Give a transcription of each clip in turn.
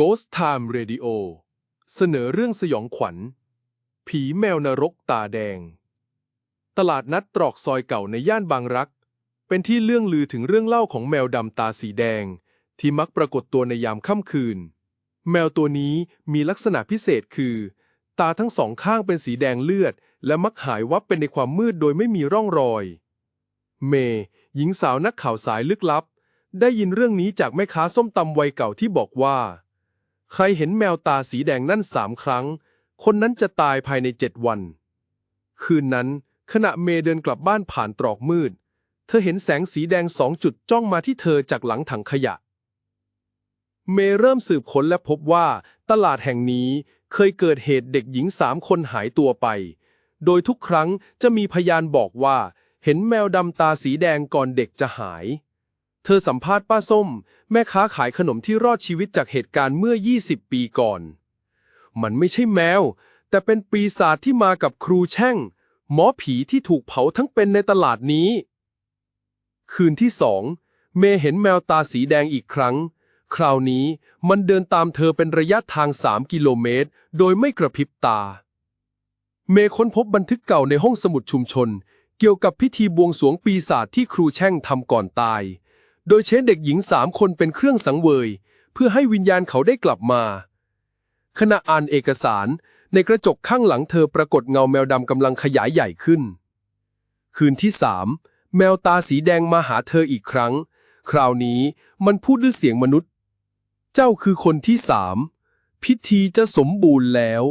Ghost Time Radio เสนอเรื่องสยองขวัญ ผีแมวนรกตาแดง ตลาดนัดตรอกซอยเก่าในย่านบางรัก เป็นที่เลื่องลือถึงเรื่องเล่าของแมวดำตาสีแดง ที่มักปรากฏตัวในยามค่ำคืน แมวตัวนี้มีลักษณะพิเศษคือ ตาทั้งสองข้างเป็นสีแดงเลือด และมักหายวับเป็นในความมืดโดยไม่มีร่องรอย เมย์หญิงสาวนักข่าวสายลึกลับ ได้ยินเรื่องนี้จากแม่ค้าส้มตำวัยเก่าที่บอกว่า ใครเห็นแมวตาสีแดงนั่นสามครั้ง คนนั้นจะตายภายในเจ็ดวัน คืนนั้น ขณะเมย์เดินกลับบ้านผ่านตรอกมืด เธอเห็นแสงสีแดงสองจุดจ้องมาที่เธอจากหลังถังขยะ เมย์เริ่มสืบค้นและพบว่า ตลาดแห่งนี้เคยเกิดเหตุเด็กหญิงสามคนหายตัวไป โดยทุกครั้งจะมีพยานบอกว่า เห็นแมวดำตาสีแดงก่อนเด็กจะหาย เธอสัมภาษณ์ป้าส้ม แม่ค้าขายขนมที่รอดชีวิตจากเหตุการณ์เมื่อ 20 ปีก่อน มันไม่ใช่แมว แต่เป็นปีศาจที่มากับครูแช่ง หมอผีที่ถูกเผาทั้งเป็นในตลาดนี้ คืนที่สอง เมย์เห็นแมวตาสีแดงอีกครั้ง คราวนี้มันเดินตามเธอเป็นระยะทาง 3 กิโลเมตร โดยไม่กระพริบตา เมย์ค้นพบบันทึกเก่าในห้องสมุดชุมชน เกี่ยวกับพิธีบวงสรวงปีศาจที่ครูแช่งทำก่อนตาย โดยใช้เด็กหญิงสามคนเป็นเครื่องสังเวย เพื่อให้วิญญาณเขาได้กลับมา ขณะอ่านเอกสาร ในกระจกข้างหลังเธอปรากฏเงาแมวดำกำลังขยายใหญ่ขึ้น คืนที่สามแมวตาสีแดงมาหาเธออีกครั้ง คราวนี้มันพูดด้วยเสียงมนุษย์ เจ้าคือคนที่สามพิธีจะสมบูรณ์แล้ว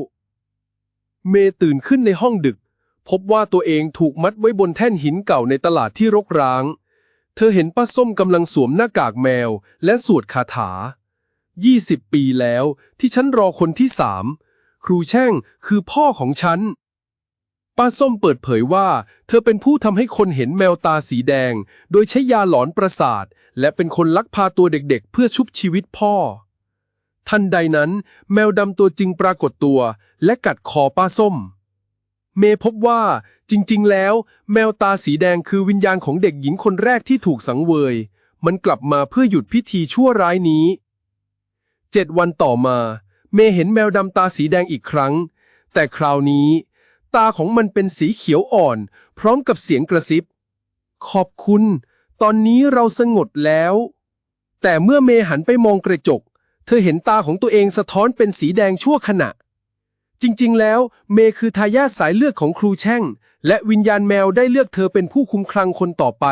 เมตื่นขึ้นในห้องดึก พบว่าตัวเองถูกมัดไว้บนแท่นหินเก่าในตลาดที่รกร้าง ธอเห็นป้าส้มกำลังสวมหน้ากากแมว และสวดคาถา 20 ปีแล้วที่ฉันรอคนที่สาม ครูแช่งคือพ่อของฉัน ป้าส้มเปิดเผยว่า เธอเป็นผู้ทำให้คนเห็นแมวตาสีแดง โดยใช้ยาหลอนประสาท และเป็นคนลักพาตัวเด็กๆ เพื่อชุบชีวิตพ่อ ทันใดนั้น แมวดำตัวจริงปรากฏตัว และกัดคอป้าส้ม เมย์พบว่าจริง ๆ แล้ว แมวตาสีแดงคือวิญญาณของเด็กหญิงคนแรกที่ถูกสังเวย มันกลับมาเพื่อหยุดพิธีชั่วร้ายนี้เจ็ดวันต่อมา เมย์เห็นแมวดำตาสีแดงอีกครั้ง แต่คราวนี้ ตาของมันเป็นสีเขียวอ่อน พร้อมกับเสียงกระซิบ ขอบคุณ ตอนนี้เราสงบแล้ว แต่เมื่อเมย์หันไปมองกระจก เธอเห็นตาของตัวเองสะท้อนเป็นสีแดงชั่วขณะ จริงๆ แล้ว เมย์คือทายาทสายเลือดของครูแช่ง และวิญญาณแมวได้เลือกเธอเป็นผู้คุมครังคนต่อไป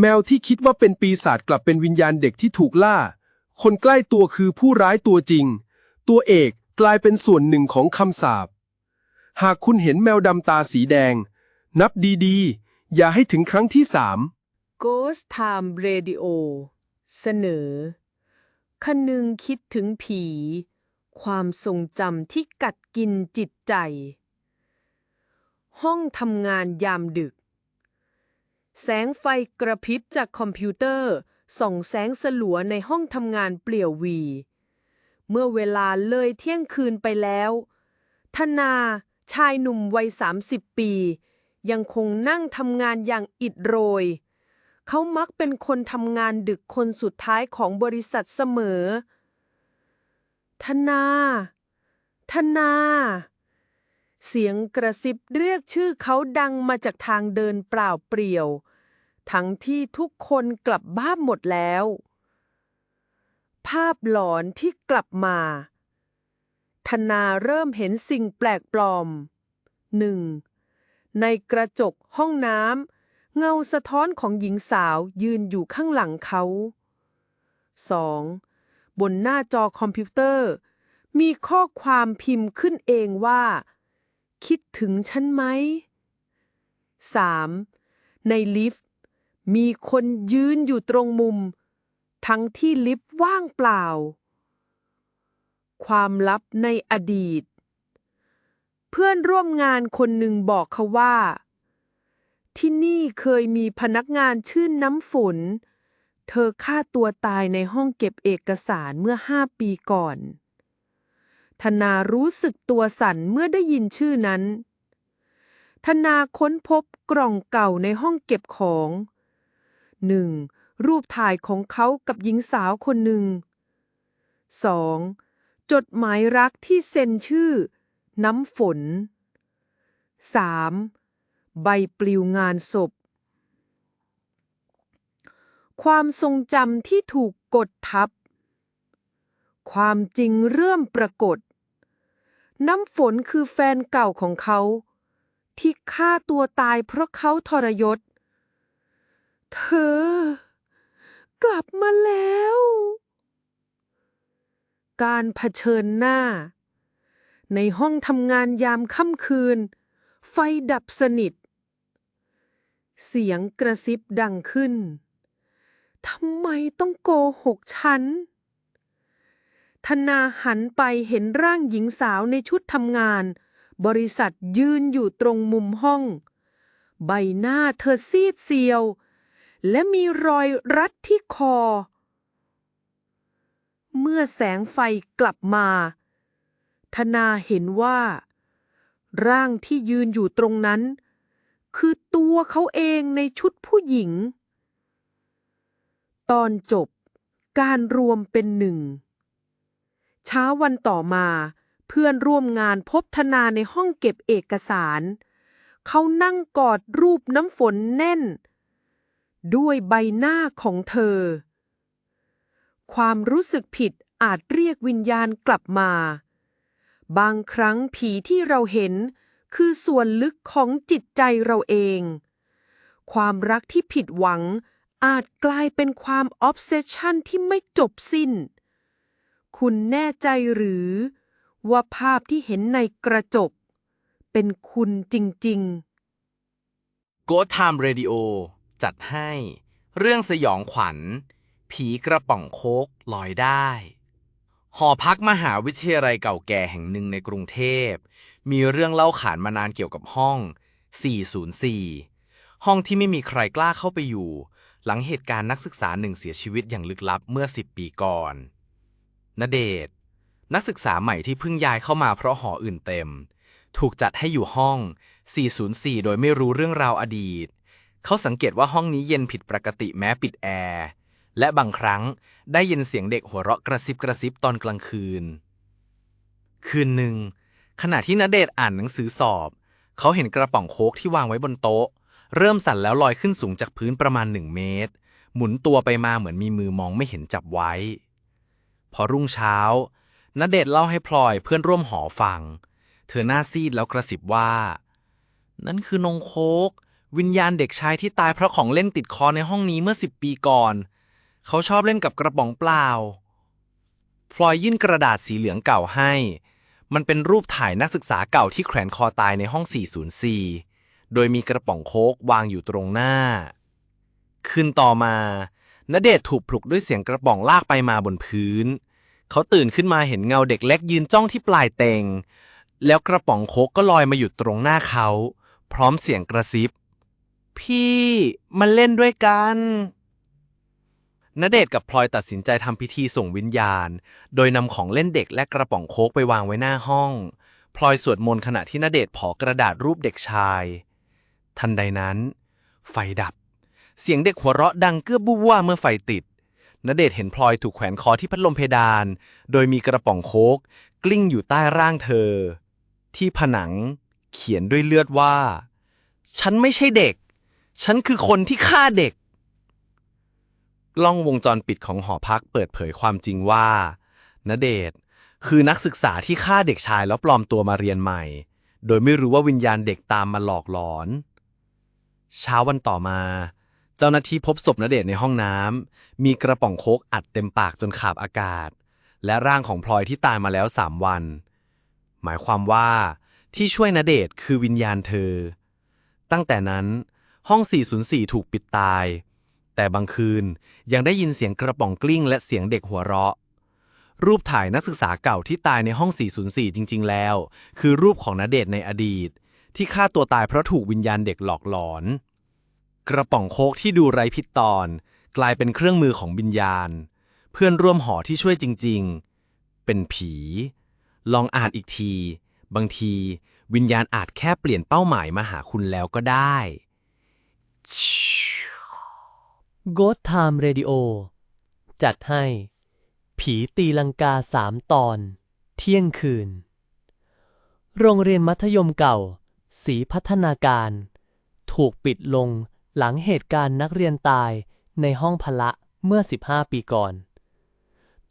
แมวที่คิดว่าเป็นปีศาจกลับเป็นวิญญาณเด็กที่ถูกล่า คนใกล้ตัวคือผู้ร้ายตัวจริง ตัวเอกกลายเป็นส่วนหนึ่งของคำสาปหากคุณเห็นแมวดำตาสีแดง นับดีๆ อย่าให้ถึงครั้งที่สาม Ghost Time Radio เสนอ คนึงคิดถึงผี ความทรงจำที่กัดกินจิตใจ ห้องทำงานยามดึก แสงไฟกระพริบจากคอมพิวเตอร์ ส่องแสงสลัวในห้องทำงานเปลี่ยววี เมื่อเวลาเลยเที่ยงคืนไปแล้ว ธนาชายหนุ่มวัย 30 ปี ยังคงนั่งทำงานอย่างอิดโรย เขามักเป็นคนทำงานดึกคนสุดท้ายของบริษัทเสมอ ธนา ธนา เสียงกระซิบเรียกชื่อเขาดังมาจากทางเดินเปล่าเปลี่ยว ทั้งที่ทุกคนกลับบ้านหมดแล้ว ภาพหลอนที่กลับมา ธนาเริ่มเห็นสิ่งแปลกปลอมหนึ่งในกระจกห้องน้ำเงาสะท้อนของหญิงสาวยืนอยู่ข้างหลังเขา 2. บนหน้าจอคอมพิวเตอร์ มีข้อความพิมพ์ขึ้นเองว่า คิดถึงฉันไหม 3. ในลิฟต์ มีคนยืนอยู่ตรงมุม ทั้งที่ลิฟต์ว่างเปล่า ความลับในอดีต เพื่อนร่วมงานคนหนึ่งบอกเขาว่า ที่นี่เคยมีพนักงานชื่อน้ำฝน เธอฆ่าตัวตายในห้องเก็บเอกสารเมื่อห้าปีก่อน ธนารู้สึกตัวสั่นเมื่อได้ยินชื่อนั้น ธนาค้นพบกล่องเก่าในห้องเก็บของหนึ่งรูปถ่ายของเขากับหญิงสาวคนหนึ่ง 2. จดหมายรักที่เซ็นชื่อ น้ำฝน 3. ใบปลิวงานศพ ความทรงจำที่ถูกกดทับ ความจริงเริ่มปรากฏ น้ำฝนคือแฟนเก่าของเขา ที่ฆ่าตัวตายเพราะเขาทรยศ เธอ กลับมาแล้ว การเผชิญหน้า ในห้องทำงานยามค่ำคืน ไฟดับสนิท เสียงกระซิบดังขึ้น ทำไมต้องโกหกฉัน ธนาหันไปเห็นร่างหญิงสาวในชุดทำงาน บริษัทยืนอยู่ตรงมุมห้อง ใบหน้าเธอซีดเซียว และมีรอยรัดที่คอ เมื่อแสงไฟกลับมา ธนาเห็นว่า ร่างที่ยืนอยู่ตรงนั้น คือตัวเขาเองในชุดผู้หญิง ตอนจบ การรวมเป็นหนึ่ง เช้าวันต่อมา เพื่อนร่วมงานพบธนาในห้องเก็บเอกสาร เขานั่งกอดรูปน้ำฝนแน่น ด้วยใบหน้าของเธอ ความรู้สึกผิดอาจเรียกวิญญาณกลับมา บางครั้งผีที่เราเห็นคือส่วนลึกของจิตใจเราเอง ความรักที่ผิดหวัง อาจกลายเป็นความออฟเซชันที่ไม่จบสิ้น คุณแน่ใจหรือ ว่าภาพที่เห็นในกระจก เป็นคุณจริงๆ Go Time Radio จัดให้ เรื่องสยองขวัญ ผีกระป๋องโคกลอยได้ หอพักมหาวิทยาลัยเก่าแก่แห่งหนึ่งในกรุงเทพ มีเรื่องเล่าขานมานานเกี่ยวกับห้อง 404 ห้องที่ไม่มีใครกล้าเข้าไปอยู่ หลังเหตุการณ์นักศึกษาหนึ่งเสียชีวิตอย่างลึกลับเมื่อ 10 ปีก่อนณเดชนักศึกษาใหม่ที่เพิ่งย้ายเข้ามาเพราะหออื่นเต็ม ถูกจัดให้อยู่ห้อง 404 โดยไม่รู้เรื่องราวอดีต เขาสังเกตว่าห้องนี้เย็นผิดปกติแม้ปิดแอร์และบางครั้งได้ยินเสียงเด็กหัวเราะกระซิบกระซิบตอนกลางคืน คืนหนึ่งขณะที่นเดชอ่านหนังสือสอบ เขาเห็นกระป๋องโค้กที่วางไว้บนโต๊ะ เริ่มสั่นแล้วลอยขึ้นสูงจากพื้นประมาณหนึ่งเมตร หมุนตัวไปมาเหมือนมีมือมองไม่เห็นจับไว้ พอรุ่งเช้าณเดชเล่าให้พลอยเพื่อนร่วมหอฟัง เธอหน้าซีดแล้วกระซิบว่า นั่นคือนงโคก วิญญาณเด็กชายที่ตายเพราะของเล่นติดคอในห้องนี้เมื่อสิบปีก่อน เขาชอบเล่นกับกระป๋องเปล่า พลอยยื่นกระดาษสีเหลืองเก่าให้ มันเป็นรูปถ่ายนักศึกษาเก่าที่แขวนคอตายในห้อง 404 โดยมีกระป๋องโค้กวางอยู่ตรงหน้า คืนต่อมาณเดชถูกปลุกด้วยเสียงกระป๋องลากไปมาบนพื้น เขาตื่นขึ้นมาเห็นเงาเด็กเล็กยืนจ้องที่ปลายเตง แล้วกระป๋องโคกก็ลอยมาหยุดตรงหน้าเขา พร้อมเสียงกระซิบ พี่มาเล่นด้วยกันณเดชกับพลอยตัดสินใจทำพิธีส่งวิญญาณ โดยนำของเล่นเด็กและกระป๋องโคกไปวางไว้หน้าห้อง พลอยสวดมนต์ขณะที่ณเดชผอกระดาษรูปเด็กชาย ทันใดนั้น ไฟดับ เสียงเด็กหัวเราะดังเกื้อบบูว่าเมื่อไฟติดณเดชเห็นพลอยถูกแขวนคอที่พัดลมเพดาน โดยมีกระป๋องโค้กกลิ้งอยู่ใต้ร่างเธอ ที่ผนังเขียนด้วยเลือดว่า ฉันไม่ใช่เด็ก ฉันคือคนที่ฆ่าเด็กกล้องวงจรปิดของหอพักเปิดเผยความจริงว่าณเดชคือนักศึกษาที่ฆ่าเด็กชายแล้วปลอมตัวมาเรียนใหม่ โดยไม่รู้ว่าวิญญาณเด็กตามมาหลอกหลอน เช้าวันต่อมา เจ้าหน้าที่พบศพณเดชในห้องน้ำมีกระป๋องโคกอัดเต็มปากจนขาบอากาศ และร่างของพลอยที่ตายมาแล้วสามวัน หมายความว่าที่ช่วยณเดชคือวิญญาณเธอ ตั้งแต่นั้นห้อง 404 ถูกปิดตาย แต่บางคืนยังได้ยินเสียงกระป๋องกลิ้ง และเสียงเด็กหัวเราะ รูปถ่ายนักศึกษาเก่าที่ตายในห้อง 404 จริง ๆ แล้ว คือรูปของณเดชในอดีต ที่ฆ่าตัวตายเพราะถูกวิญญาณเด็กหลอกหลอน กระป๋องโคกที่ดูไร้พิษตอน กลายเป็นเครื่องมือของวิญญาณ เพื่อนร่วมหอที่ช่วยจริง ๆ เป็นผี ลองอ่านอีกที บางที วิญญาณอาจแค่เปลี่ยนเป้าหมายมาหาคุณแล้วก็ได้ g o t Time Radio จัดให้ ผีตีลังกาสามตอน เที่ยงคืน โรงเรียนมัธยมเก่า สีพัฒนาการ ถูกปิดลงหลังเหตุการณ์นักเรียนตายในห้องพละเมื่อ 15 ปีก่อน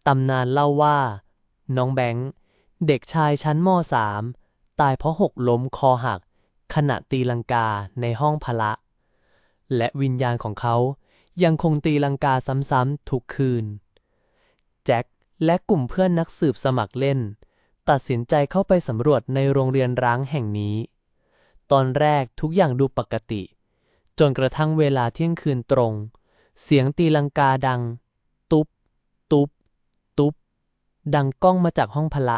ตำนานเล่าว่า น้องแบงค์เด็กชายชั้นม .3 ตายเพราะหกล้มคอหัก ขณะตีลังกาในห้องพละ และวิญญาณของเขายังคงตีลังกาซ้ำๆทุกคืน แจ็คและกลุ่มเพื่อนนักสืบสมัครเล่น ตัดสินใจเข้าไปสำรวจในโรงเรียนร้างแห่งนี้ ตอนแรกทุกอย่างดูปกติ จนกระทั่งเวลาเที่ยงคืนตรง เสียงตีลังกาดัง ตุ๊บ ตุ๊บ ตุ๊บ ดังก้องมาจากห้องพละ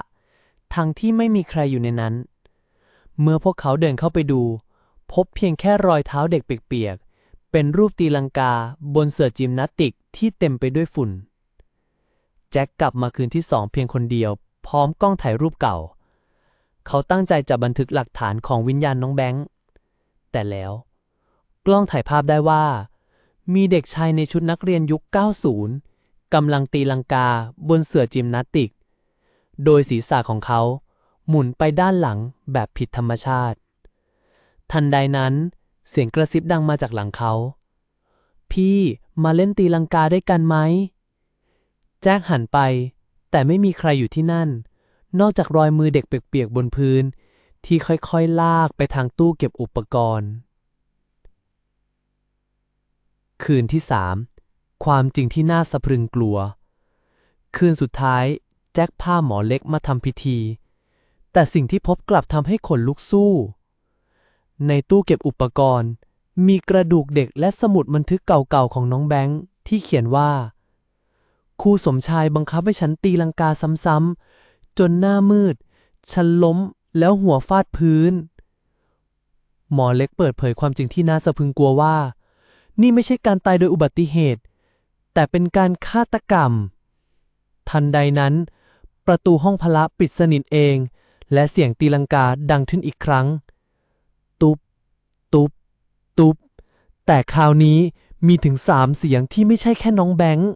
ทั้งที่ไม่มีใครอยู่ในนั้น เมื่อพวกเขาเดินเข้าไปดู พบเพียงแค่รอยเท้าเด็กเปียกๆ เป็นรูปตีลังกาบนเสื่อจิมนาติกที่เต็มไปด้วยฝุ่น แจ็คกลับมาคืนที่สองเพียงคนเดียว พร้อมกล้องถ่ายรูปเก่า เขาตั้งใจจะบันทึกหลักฐานของวิญญาณน้องแบงค์ แต่แล้ว กล้องถ่ายภาพได้ว่า มีเด็กชายในชุดนักเรียนยุค 90 กำลังตีลังกาบนเสื่อจิมนาติก โดยศีรษะของเขาหมุนไปด้านหลังแบบผิดธรรมชาติ ทันใดนั้นเสียงกระซิบดังมาจากหลังเขา พี่มาเล่นตีลังกาได้กันไหม แจ็คหันไป แต่ไม่มีใครอยู่ที่นั่น นอกจากรอยมือเด็กเปียกๆบนพื้น ที่ค่อยๆลากไปทางตู้เก็บอุปกรณ์ คืนที่สามความจริงที่น่าสะพรึงกลัว คืนสุดท้าย แจ็คพาหมอเล็กมาทำพิธี แต่สิ่งที่พบกลับทำให้ขนลุกสู้ ในตู้เก็บอุปกรณ์ มีกระดูกเด็กและสมุดบันทึกเก่าๆของน้องแบงค์ที่เขียนว่าครูสมชายบังคับให้ฉันตีลังกาซ้ำๆ จนหน้ามืด ฉันล้มแล้วหัวฟาดพื้น หมอเล็กเปิดเผยความจริงที่น่าสะพรึงกลัวว่า นี่ไม่ใช่การตายโดยอุบัติเหตุ แต่เป็นการฆาตกรรม ทันใดนั้น ประตูห้องพละปิดสนิทเอง และเสียงตีลังกาดังขึ้นอีกครั้ง ตุบ ตุบ ตุบ แต่คราวนี้มีถึงสามเสียงที่ไม่ใช่แค่น้องแบงค์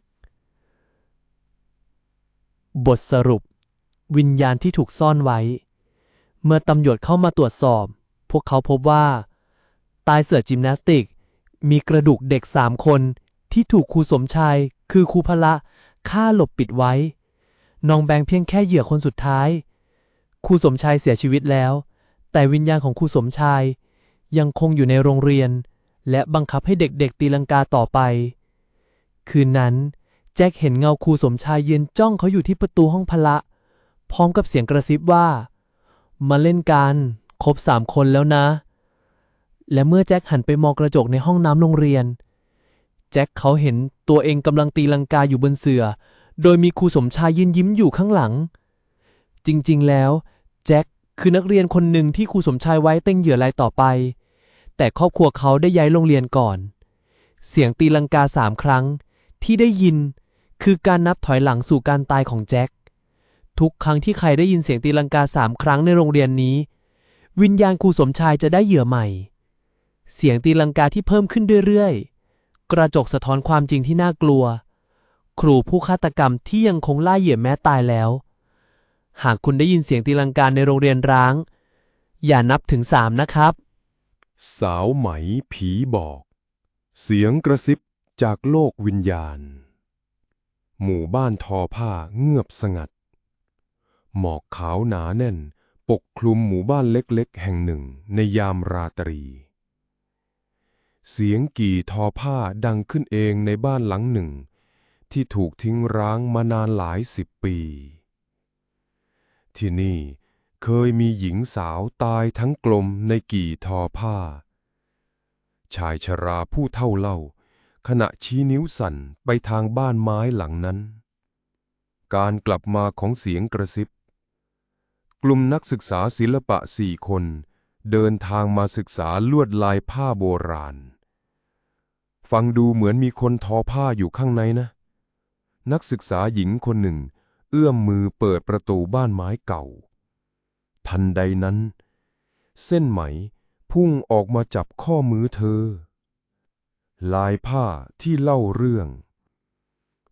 บทสรุป วิญญาณที่ถูกซ่อนไว้ เมื่อตำรวจเข้ามาตรวจสอบ พวกเขาพบว่า ตายเสือจิมนาสติก มีกระดูกเด็กสามคนที่ถูกครูสมชาย คือครูพละฆ่าหลบปิดไว้ น้องแบงเพียงแค่เหยื่อคนสุดท้าย ครูสมชายเสียชีวิตแล้ว แต่วิญญาณของครูสมชาย ยังคงอยู่ในโรงเรียน และบังคับให้เด็กๆ ตีลังกาต่อไป คืนนั้น แจ็คเห็นเงาครูสมชายยืนจ้องเขาอยู่ที่ประตูห้องพละ พร้อมกับเสียงกระซิบว่า มาเล่นกันครบสามคนแล้วนะ และเมื่อแจ็คหันไปมองกระจกในห้องน้ำโรงเรียน แจ็คเขาเห็นตัวเองกำลังตีลังกาอยู่บนเสื่อ โดยมีครูสมชายยืนยิ้มอยู่ข้างหลัง จริงๆ แล้ว แจ็คคือนักเรียนคนหนึ่งที่ครูสมชายไว้เต้งเหยื่อรายต่อไป แต่ครอบครัวเขาได้ย้ายโรงเรียนก่อน เสียงตีลังกาสามครั้งที่ได้ยินคือการนับถอยหลังสู่การตายของแจ็ค ทุกครั้งที่ใครได้ยินเสียงตีลังกาสามครั้งในโรงเรียนนี้ วิญญาณครูสมชายจะได้เหยื่อใหม่ เสียงตีลังกาที่เพิ่มขึ้นเรื่อยๆ กระจกสะท้อนความจริงที่น่ากลัว ครูผู้ฆาตกรรมที่ยังคงล่าเหยื่อแม้ตายแล้ว หากคุณได้ยินเสียงตีลังกาในโรงเรียนร้าง อย่านับถึงสามนะครับ สาวไหมผีบอก เสียงกระซิบจากโลกวิญญาณ หมู่บ้านทอผ้าเงือบสงัด หมอกขาวหนาแน่น ปกคลุมหมู่บ้านเล็กๆ แห่งหนึ่งในยามราตรี เสียงกี่ทอผ้าดังขึ้นเองในบ้านหลังหนึ่ง ที่ถูกทิ้งร้างมานานหลายสิบปี ที่นี่เคยมีหญิงสาวตายทั้งกลมในกี่ทอผ้า ชายชราผู้เท่าเล่า ขณะชี้นิ้วสั่นไปทางบ้านไม้หลังนั้น การกลับมาของเสียงกระซิบ กลุ่มนักศึกษาศิลปะสี่คน เดินทางมาศึกษาลวดลายผ้าโบราณ ฟังดูเหมือนมีคนทอผ้าอยู่ข้างในนะ นักศึกษาหญิงคนหนึ่ง เอื้อมมือเปิดประตูบ้านไม้เก่า ทันใดนั้น เส้นไหมพุ่งออกมาจับข้อมือเธอ ลายผ้าที่เล่าเรื่อง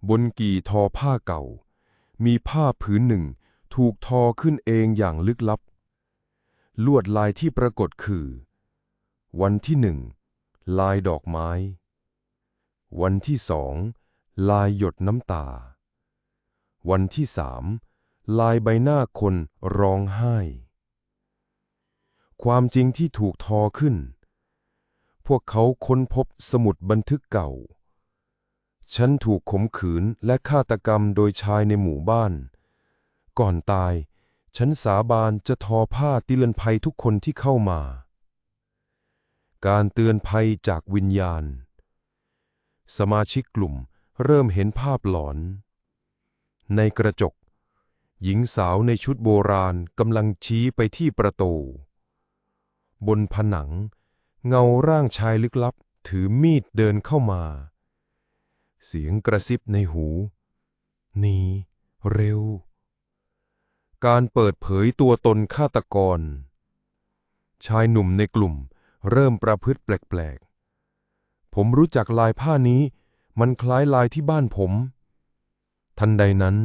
บนกี่ทอผ้าเก่า มีผ้าผืนหนึ่ง ถูกทอขึ้นเองอย่างลึกลับ ลวดลายที่ปรากฏคือ วันที่หนึ่งลายดอกไม้ วันที่สองลายหยดน้ำตา วันที่สามลายใบหน้าคนร้องไห้ ความจริงที่ถูกทอขึ้น พวกเขาค้นพบสมุดบันทึกเก่า ฉันถูกข่มขืนและฆาตกรรมโดยชายในหมู่บ้าน ก่อนตาย ฉันสาบานจะทอผ้าติเตือนภัยทุกคนที่เข้ามา การเตือนภัยจากวิญญาณ สมาชิกกลุ่มเริ่มเห็นภาพหลอน ในกระจก หญิงสาวในชุดโบราณกำลังชี้ไปที่ประตู บนผนัง เงาร่างชายลึกลับถือมีดเดินเข้ามา เสียงกระซิบในหู หนี เร็ว การเปิดเผยตัวตนฆาตกร ชายหนุ่มในกลุ่มเริ่มประพฤติแปลกๆ ผมรู้จักลายผ้านี้ มันคล้ายลายที่บ้านผม ทันใดนั้น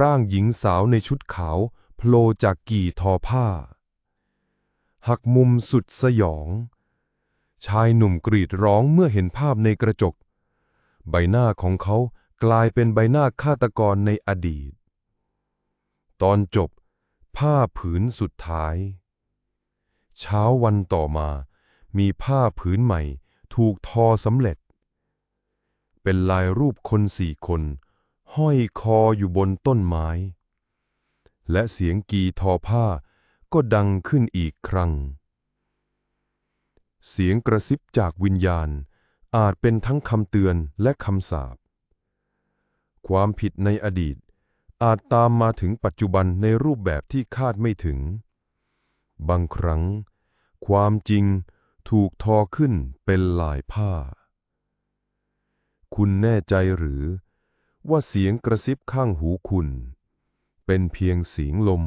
ร่างหญิงสาวในชุดขาวโผล่จากกี่ทอผ้า หักมุมสุดสยอง ชายหนุ่มกรีดร้องเมื่อเห็นภาพในกระจก ใบหน้าของเขากลายเป็นใบหน้าฆาตกรในอดีต ตอนจบ ผ้าผืนสุดท้าย เช้าวันต่อมา มีผ้าผืนใหม่ถูกทอสำเร็จ เป็นลายรูปคนสี่คน ห้อยคออยู่บนต้นไม้ และเสียงกีทอผ้าก็ดังขึ้นอีกครั้ง เสียงกระซิบจากวิญญาณอาจเป็นทั้งคำเตือนและคำสาปความผิดในอดีต อาจตามมาถึงปัจจุบันในรูปแบบที่คาดไม่ถึง บางครั้ง ความจริงถูกทอขึ้นเป็นลายผ้า คุณแน่ใจหรือ ว่าเสียงกระซิบข้างหูคุณ เป็นเพียงเสียงลม